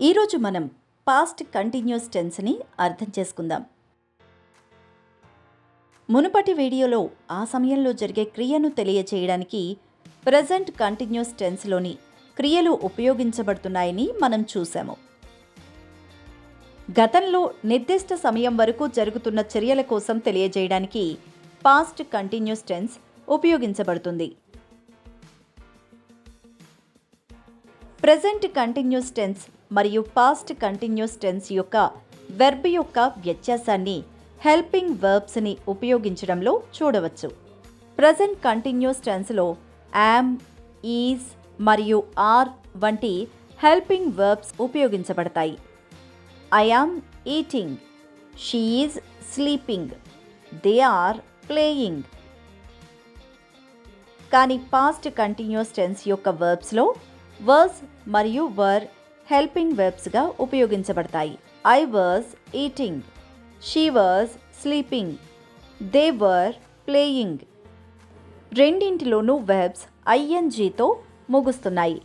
ఈరోజు మనం past continuous టెన్స్ని అర్థం చేసుకుందాం. మునుపటి వీడియోలో ఆ సమయంలో జరిగే క్రియను తెలియచేయడానికి ప్రజెంట్ కంటిన్యూస్ టెన్స్లోని క్రియలు ఉపయోగించబడుతున్నాయని మనం చూశాము. గతంలో నిర్దిష్ట సమయం వరకు జరుగుతున్న చర్యల కోసం తెలియజేయడానికి పాస్ట్ కంటిన్యూస్ టెన్స్ ఉపయోగించబడుతుంది. ప్రజెంట్ కంటిన్యూస్ టెన్స్ మరియు పాస్ట్ కంటిన్యూస్ టెన్స్ యొక్క వెర్బ్ యొక్క వ్యత్యాసాన్ని హెల్పింగ్ వర్బ్స్ని ఉపయోగించడంలో చూడవచ్చు. ప్రజెంట్ కంటిన్యూస్ టెన్స్లో యామ్ ఈజ్ మరియు ఆర్ వంటి హెల్పింగ్ వర్బ్స్ ఉపయోగించబడతాయి. I am eating she is sleeping they are playing కానీ పాస్ట్ కంటిన్యూస్ టెన్స్ యొక్క వర్బ్స్లో వర్స్ మరియు వర్ హెల్పింగ్ వెర్బ్స్గా ఉపయోగించబడతాయి. I was eating she was sleeping they were playing రెండింటిలోనూ వెబ్స్ ఐఎన్జీతో ముగుస్తున్నాయి.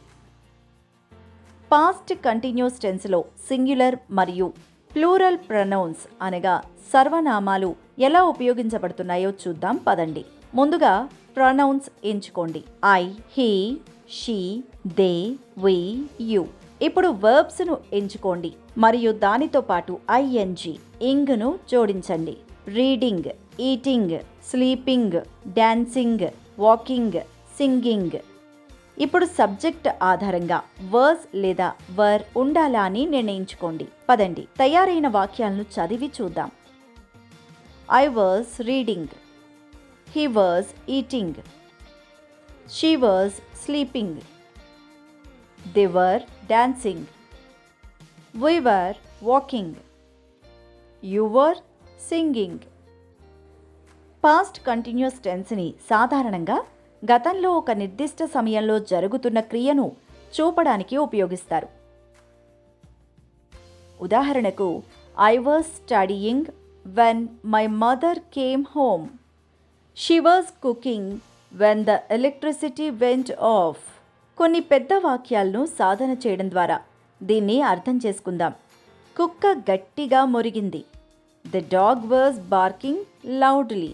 పాస్ట్ కంటిన్యూస్ టెన్స్లో సింగ్యులర్ మరియు ప్లూరల్ ప్రనౌన్స్ అనగా సర్వనామాలు ఎలా ఉపయోగించబడుతున్నాయో చూద్దాం పదండి. ముందుగా ప్రొనౌన్స్ ఎంచుకోండి. I he she they we you ఇప్పుడు వర్బ్స్ను ఎంచుకోండి. మరియు దానితో పాటు ఐఎన్జి ఇంగ్ను జోడించండి. Reading eating sleeping dancing walking singing ఇప్పుడు సబ్జెక్ట్ ఆధారంగా వర్స్ లేదా వర్ ఉండాలా అని నిర్ణయించుకోండి. పదండి. తయారైన వాక్యాలను చదివి చూద్దాం. I was reading he was eating she was sleeping they were dancing we were walking you were singing past continuous టెన్స్ని సాధారణంగా గతంలో ఒక నిర్దిష్ట సమయంలో జరుగుతున్న క్రియను చూపడానికి ఉపయోగిస్తారు. ఉదాహరణకు I was studying when my mother came home she was cooking when the electricity went off కొన్ని పెద్ద వాక్యాలను సాధన చేయడం ద్వారా దీన్ని అర్థం చేసుకుందాం. కుక్క గట్టిగా మురిగింది. The dog was barking loudly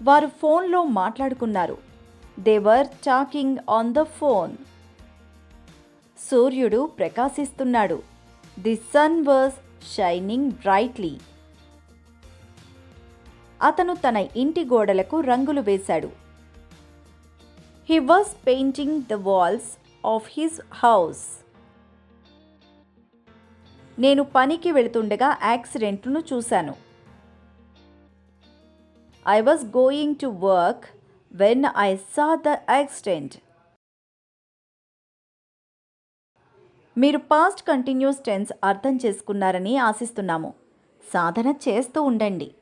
వారు ఫోన్లో మాట్లాడుకున్నారు. They were talking on the phone సూర్యుడు ప్రకాశిస్తున్నాడు. The sun was shining brightly అతను తన ఇంటి గోడలకు రంగులు వేశాడు. He was painting the walls of his house నేను పనికి వెళుతుండగా యాక్సిడెంట్ను చూశాను. I was going to work when I saw the accident మీరు పాస్ట్ కంటిన్యూస్ టెన్స్ అర్థం చేసుకున్నారని ఆశిస్తున్నాము. సాధన చేస్తూ ఉండండి.